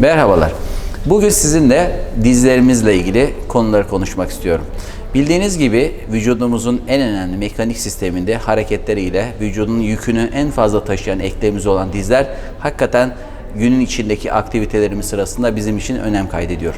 Merhabalar. Bugün sizinle dizlerimizle ilgili konuları konuşmak istiyorum. Bildiğiniz gibi vücudumuzun en önemli mekanik sisteminde hareketleriyle vücudun yükünü en fazla taşıyan eklemimiz olan dizler hakikaten günün içindeki aktivitelerimiz sırasında bizim için önem kaydediyor.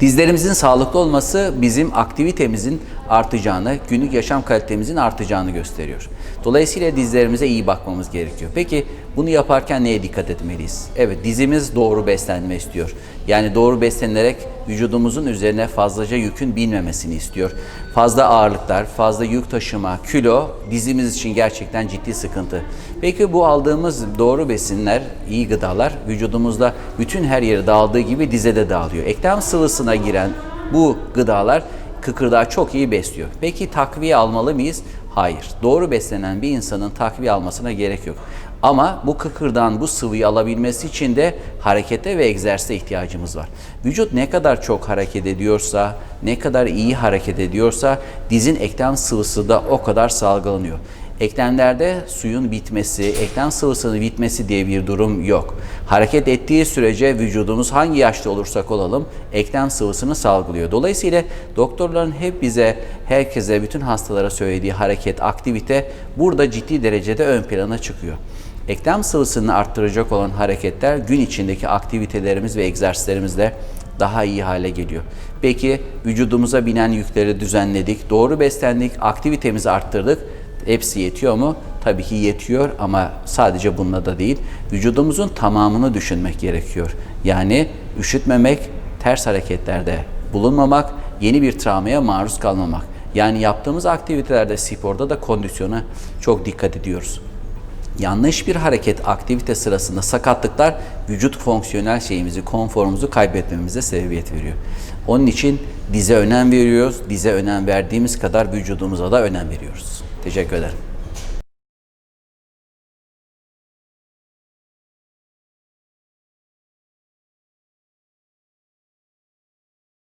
Dizlerimizin sağlıklı olması bizim aktivitemizin artacağını, günlük yaşam kalitemizin artacağını gösteriyor. Dolayısıyla dizlerimize iyi bakmamız gerekiyor. Peki bunu yaparken neye dikkat etmeliyiz? Evet dizimiz doğru beslenme istiyor. Yani doğru beslenerek vücudumuzun üzerine fazlaca yükün binmemesini istiyor. Fazla ağırlıklar, fazla yük taşıma, kilo dizimiz için gerçekten ciddi sıkıntı. Peki bu aldığımız doğru besinler, iyi gıdalar vücudumuzda bütün her yere dağıldığı gibi dize de dağılıyor. Eklem sıvısına giren bu gıdalar kıkırdağı çok iyi besliyor. Peki takviye almalı mıyız? Hayır. Doğru beslenen bir insanın takviye almasına gerek yok. Ama bu kıkırdan bu sıvıyı alabilmesi için de harekete ve egzersize ihtiyacımız var. Vücut ne kadar çok hareket ediyorsa, ne kadar iyi hareket ediyorsa dizin eklem sıvısı da o kadar salgılanıyor. Eklemlerde suyun bitmesi, eklem sıvısının bitmesi diye bir durum yok. Hareket ettiği sürece vücudumuz hangi yaşta olursak olalım eklem sıvısını salgılıyor. Dolayısıyla doktorların hep bize, herkese, bütün hastalara söylediği hareket, aktivite burada ciddi derecede ön plana çıkıyor. Eklem sıvısını arttıracak olan hareketler gün içindeki aktivitelerimiz ve egzersizlerimizle daha iyi hale geliyor. Peki vücudumuza binen yükleri düzenledik, doğru beslendik, aktivitemizi arttırdık. Hepsi yetiyor mu? Tabii ki yetiyor ama sadece bununla da değil. Vücudumuzun tamamını düşünmek gerekiyor. Yani üşütmemek, ters hareketlerde bulunmamak, yeni bir travmaya maruz kalmamak. Yani yaptığımız aktivitelerde, sporda da kondisyona çok dikkat ediyoruz. Yanlış bir hareket, aktivite sırasında sakatlıklar vücut fonksiyonel şeyimizi, konforumuzu kaybetmemize sebebiyet veriyor. Onun için dize önem veriyoruz. Dize önem verdiğimiz kadar vücudumuza da önem veriyoruz. Teşekkür ederim.